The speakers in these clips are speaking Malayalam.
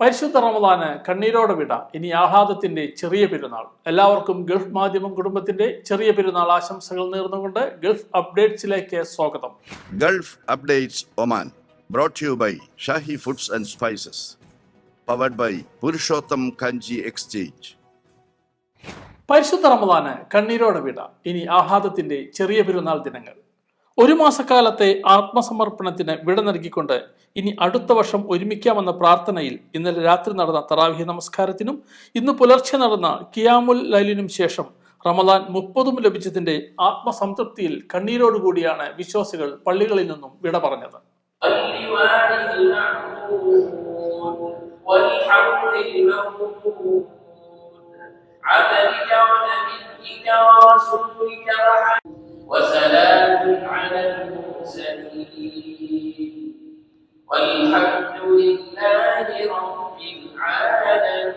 പരിശുദ്ധ റമദാന് കണ്ണീരോടെ വിട. ഇനി ആഹ്ലാദത്തിന്റെ ചെറിയ പെരുന്നാൾ. എല്ലാവർക്കും ഗൾഫ് മാധ്യമം കുടുംബത്തിന്റെ ചെറിയ പെരുന്നാൾ ആശംസകൾ നേർന്നുകൊണ്ട് ഗൾഫ് അപ്ഡേറ്റ്സിലേക്ക് സ്വാഗതം. Gulf updates Oman brought you by Shahi foods and spices powered by Purushottam Kanji exchange. പരിശുദ്ധ റമദാന് കണ്ണീരോടെ വിട. ഇനി ആഹ്ലാദത്തിന്റെ ചെറിയ പെരുന്നാൾ ദിനങ്ങൾ. ഒരു മാസക്കാലത്തെ ആത്മസമർപ്പണത്തിന് വിട നൽകിക്കൊണ്ട് ഇനി അടുത്ത വർഷം ഒരുമിക്കാമെന്ന പ്രാർത്ഥനയിൽ ഇന്നലെ രാത്രി നടന്ന തറാവിഹി നമസ്കാരത്തിനും ഇന്ന് പുലർച്ചെ നടന്ന കിയാമുൽ ലൈലിനും ശേഷം റമദാൻ മുപ്പതും ലഭിച്ചതിന്റെ ആത്മസംതൃപ്തിയിൽ കണ്ണീരോടുകൂടിയാണ് വിശ്വാസികൾ പള്ളികളിൽ നിന്നും വിട പറഞ്ഞത് والوالد المعبود والحول الموجود عبدك ونبيك ورسولك وحبيبك والحمد لله رب العالمين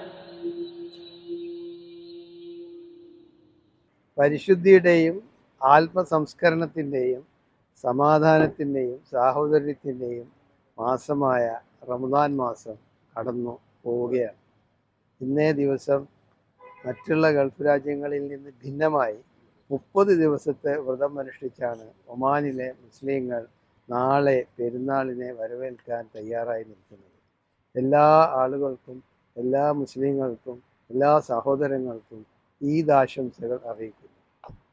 പരിശുദ്ധിയുടെയും ആത്മസംസ്കരണത്തിൻ്റെയും സമാധാനത്തിൻ്റെയും സാഹോദര്യത്തിൻ്റെയും മാസമായ റമദാൻ മാസം കടന്നു പോവുകയാണ് ഇന്നേ ദിവസം മറ്റുള്ള ഗൾഫ് രാജ്യങ്ങളിൽ നിന്ന് ഭിന്നമായി മുപ്പത് ദിവസത്തെ വ്രതം അനുഷ്ഠിച്ചാണ് ഒമാനിലെ മുസ്ലിങ്ങൾ നാളെ പെരുന്നാളിനെ വരവേൽക്കാൻ തയ്യാറായി നിൽക്കുന്നത്. എല്ലാ ആളുകൾക്കും എല്ലാ മുസ്ലിങ്ങൾക്കും എല്ലാ സഹോദരങ്ങൾക്കും ഈദ് ആശംസകൾ അറിയിക്കുന്നു.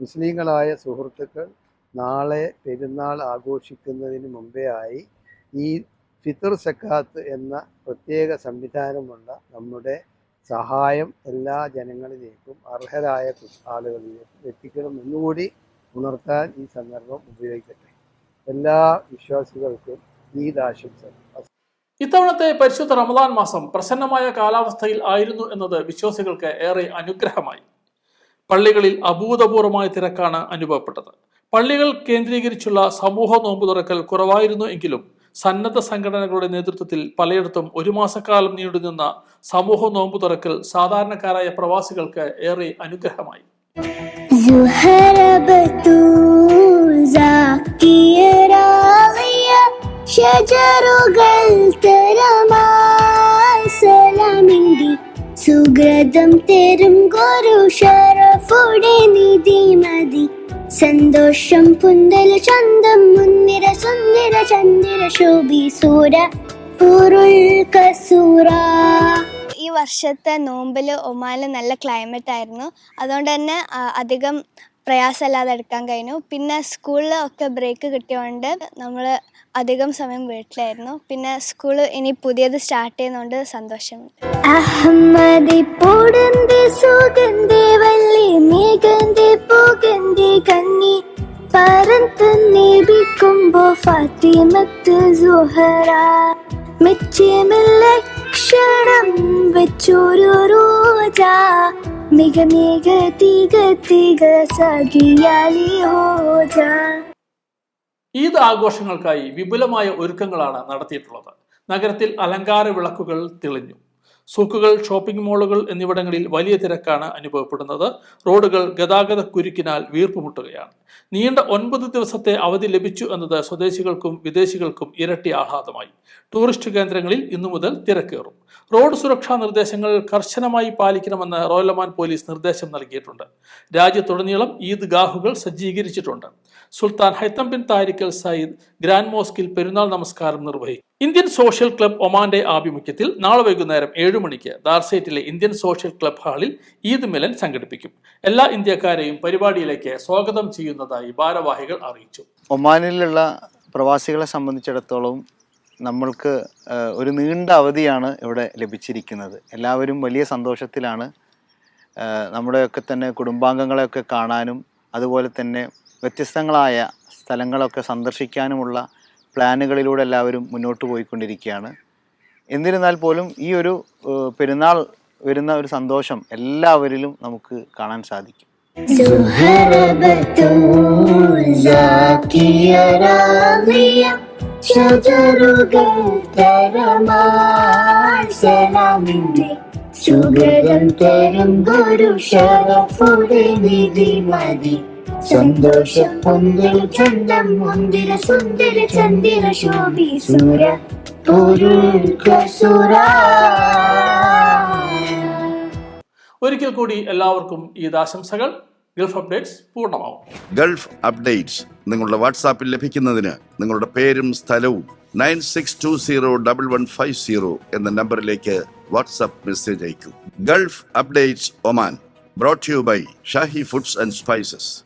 മുസ്ലിങ്ങളായ സുഹൃത്തുക്കൾ നാളെ പെരുന്നാൾ ആഘോഷിക്കുന്നതിന് മുമ്പേ ആയി ഈ ഫിത്തർ സക്കാത്ത് എന്ന പ്രത്യേക സംവിധാനമുള്ള നമ്മുടെ സഹായം എല്ലാ ജനങ്ങളിലേക്കും അർഹരായ ആളുകളിലേക്കും എത്തിക്കണം എന്നുകൂടി ഉണർത്താൻ ഈ സന്ദർഭം ഉപയോഗിക്കട്ടെ. എല്ലാ വിശ്വാസികൾക്കും ഈദ് ആശംസകൾ. ഇത്തവണത്തെ പരിശുദ്ധ റമദാൻ മാസം പ്രസന്നമായ കാലാവസ്ഥയിൽ ആയിരുന്നു എന്നത് വിശ്വാസികൾക്ക് ഏറെ അനുഗ്രഹമായി. പള്ളികളിൽ അഭൂതപൂർവമായ തിരക്കാണ് അനുഭവപ്പെട്ടത്. പള്ളികൾ കേന്ദ്രീകരിച്ചുള്ള സമൂഹ നോമ്പ് തുറക്കൽ കുറവായിരുന്നു എങ്കിലും സന്നദ്ധ സംഘടനകളുടെ നേതൃത്വത്തിൽ പലയിടത്തും ഒരു മാസക്കാലം നീണ്ടുനിന്ന സമൂഹ നോമ്പ് തുറക്കൽ സാധാരണക്കാരായ പ്രവാസികൾക്ക് ഏറെ അനുഗ്രഹമായി. തീയറാളിയ ഷജറുകൾ തരമായി സലാമിന്റെ സുഗ്രതം തരും ഗുരു ഷറഫുടെ നിധി മതി. സന്തോഷം പുന്തൽ ചന്തം മുന്നിര സുന്ദര ചന്ദ്ര ശോഭി സൂര പൊരുൾ കസൂറ. ഈ വർഷത്തെ നോമ്പിൽ ഒമാനിൽ നല്ല ക്ലൈമറ്റ് ആയിരുന്നു. അതുകൊണ്ട് തന്നെ അധികം പ്രയാസമില്ലാതെ എടുക്കാൻ കഴിഞ്ഞു. പിന്നെ സ്കൂളിൽ ഒക്കെ ബ്രേക്ക് കിട്ടിയതുകൊണ്ട് നമ്മൾ അധികം സമയം വീട്ടിലായിരുന്നു. പിന്നെ സ്കൂൾ ഇനി പുതിയത് സ്റ്റാർട്ട് ചെയ്യുന്നതുകൊണ്ട് സന്തോഷമുണ്ട് അഹമ്മദി വെച്ചോരോ രോജാ വല്ലി സുഹറ. മിക മിക തിക തിക സഖിയാലി ഹോജ ഈദ് ആഘോഷങ്ങൾക്കായി വിപുലമായ ഒരുക്കങ്ങളാണ് നടത്തിയിട്ടുള്ളത്. നഗരത്തിൽ അലങ്കാര വിളക്കുകൾ തെളിഞ്ഞു. സൂക്കുകൾ ഷോപ്പിംഗ് മാളുകൾ എന്നിവിടങ്ങളിൽ വലിയ തിരക്കാണ് അനുഭവപ്പെടുന്നത്. റോഡുകൾ ഗതാഗത കുരുക്കിനാൽ വീർപ്പുമുട്ടുകയാണ്. നീണ്ട ഒൻപത് ദിവസത്തെ അവധി ലഭിച്ചു എന്നത് സ്വദേശികൾക്കും വിദേശികൾക്കും ഇരട്ടി ആഹ്ലാദമായി. ടൂറിസ്റ്റ് കേന്ദ്രങ്ങളിൽ ഇന്നു മുതൽ തിരക്കേറും. റോഡ് സുരക്ഷാ നിർദ്ദേശങ്ങൾ കർശനമായി പാലിക്കണമെന്ന് റോയലമാൻ പോലീസ് നിർദ്ദേശം നൽകിയിട്ടുണ്ട്. രാജ്യത്തുടനീളം ഈദ് ഗാഹുകൾ സജ്ജീകരിച്ചിട്ടുണ്ട്. Sultan Haitham bin താരിഖൽ Said grand മോസ്കിൽ പെരുന്നാൾ നമസ്കാരം നിർവഹിക്കും. ഇന്ത്യൻ സോഷ്യൽ ക്ലബ് ഒമാന്റെ ആഭിമുഖ്യത്തിൽ നാളെ വൈകുന്നേരം ഏഴു മണിക്ക് ദാർസേറ്റിലെ ഇന്ത്യൻ സോഷ്യൽ ക്ലബ് ഹാളിൽ ഈദ് മിലൻ സംഘടിപ്പിക്കും. എല്ലാ ഇന്ത്യക്കാരെയും പരിപാടിയിലേക്ക് സ്വാഗതം ചെയ്യുന്നതായി ഭാരവാഹികൾ അറിയിച്ചു. ഒമാനിലുള്ള പ്രവാസികളെ സംബന്ധിച്ചിടത്തോളം നമ്മൾക്ക് ഒരു നീണ്ട അവധിയാണ് ഇവിടെ ലഭിച്ചിരിക്കുന്നത്. എല്ലാവരും വലിയ സന്തോഷത്തിലാണ്. നമ്മുടെയൊക്കെ തന്നെ കുടുംബാംഗങ്ങളെയൊക്കെ കാണാനും അതുപോലെ തന്നെ വ്യത്യസ്തങ്ങളായ സ്ഥലങ്ങളൊക്കെ സന്ദർശിക്കാനുമുള്ള പ്ലാനുകളിലൂടെ എല്ലാവരും മുന്നോട്ട് പോയിക്കൊണ്ടിരിക്കുകയാണ്. എന്നിരുന്നാൽ പോലും ഈ ഒരു പെരുന്നാൾ വരുന്ന ഒരു സന്തോഷം എല്ലാവരിലും നമുക്ക് കാണാൻ സാധിക്കും. സുഗരം തരും ഗുരു ശരഫുടെ നിധി മതി. സന്തോഷം പൊന്തൽ ചന്തം മുന്തിര സുന്ദര ചന്ദിര ശോഭി സൂര ഒരിക്കൽ കൂടി എല്ലാവർക്കും ഈ ആശംസകൾ. ഗൾഫ് അപ്ഡേറ്റ്സ് പൂർണമാവും. ഗൾഫ് അപ്ഡേറ്റ്സ് നിങ്ങളുടെ വാട്സാപ്പിൽ ലഭിക്കുന്നതിന് നിങ്ങളുടെ പേരും സ്ഥലവും nine six two zero double one five zero എന്ന നമ്പറിലേക്ക് WhatsApp message അയക്കൂ. Gulf updates Oman brought you by Shahi foods and spices.